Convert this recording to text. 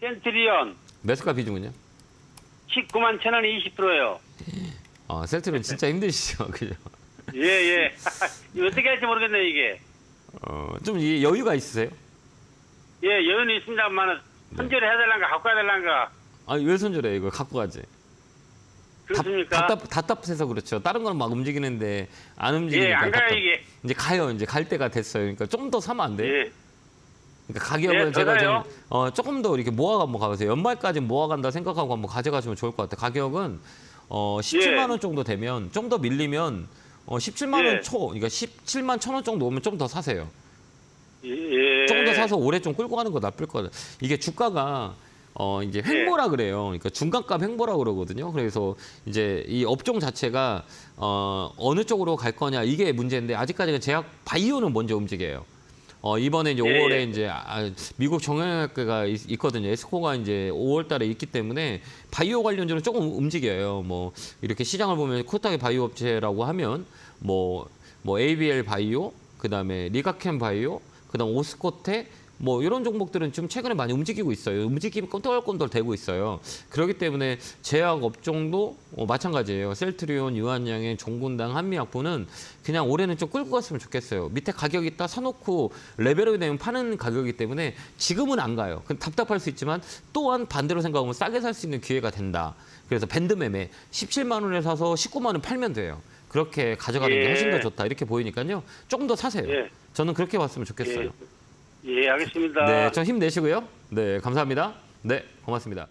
센트리온 매수가 비중은요? 19만 천 원이 20%예요. 아, 셀트리온 진짜 힘드시죠, 그죠? 예, 예. 어떻게 할지 모르겠네요, 이게. 어, 좀 이 여유가 있으세요? 예, 여유는 있습니다만 선절을 해달란가 갖고 가달란가 아, 왜 손절해 이거 갖고 가지? 그렇습니까? 답답, 답답해서 그렇죠. 다른 거는 막 움직이는데 안 움직이니까 예, 안 가요, 답답- 이게. 이제 가요. 이제 갈 때가 됐어요. 그러니까 좀 더 사면 안 돼요? 예. 그러니까 가격을 네, 제가 저도요. 좀 어, 조금 더 이렇게 모아가 한번 가보세요. 연말까지 모아간다 생각하고 한번 가져가시면 좋을 것 같아요. 가격은 어, 17만 예. 원 정도 되면 좀 더 밀리면 어, 17만 예. 원 초, 그러니까 17만 천 원 정도 오면 좀 더 사세요. 예. 예. 조금 더 사서 올해 좀 끌고 가는 거 나쁠 거예요. 이게 주가가 어 이제 횡보라 그래요. 그러니까 중간값 횡보라 그러거든요. 그래서 이제 이 업종 자체가 어 어느 쪽으로 갈 거냐 이게 문제인데 아직까지는 제약 바이오는 먼저 움직여요. 어 이번에 이제 예. 5월에 이제 아, 미국 정형외과가 있- 있거든요. 에스코가 이제 5월 달에 있기 때문에 바이오 관련주는 조금 움직여요. 뭐 이렇게 시장을 보면 코타게 바이오 업체라고 하면 뭐뭐 ABL 바이오, 그다음에 리가캠 바이오, 그다음 오스코테 뭐 이런 종목들은 좀 최근에 많이 움직이고 있어요. 움직임이 꼰돌꼰돌 되고 있어요. 그렇기 때문에 제약 업종도 어, 마찬가지예요. 셀트리온, 유한양행, 종군당, 한미약품은 그냥 올해는 좀 끌고 갔으면 좋겠어요. 밑에 가격 있다 사놓고 레벨업이 되면 파는 가격이기 때문에 지금은 안 가요. 그 답답할 수 있지만 또한 반대로 생각하면 싸게 살 수 있는 기회가 된다. 그래서 밴드 매매 17만 원에 사서 19만 원 팔면 돼요. 그렇게 가져가는 게 예. 훨씬 더 좋다. 이렇게 보이니까요. 조금 더 사세요. 예. 저는 그렇게 봤으면 좋겠어요. 예. 예, 알겠습니다. 네, 저 힘내시고요. 네, 감사합니다. 네, 고맙습니다.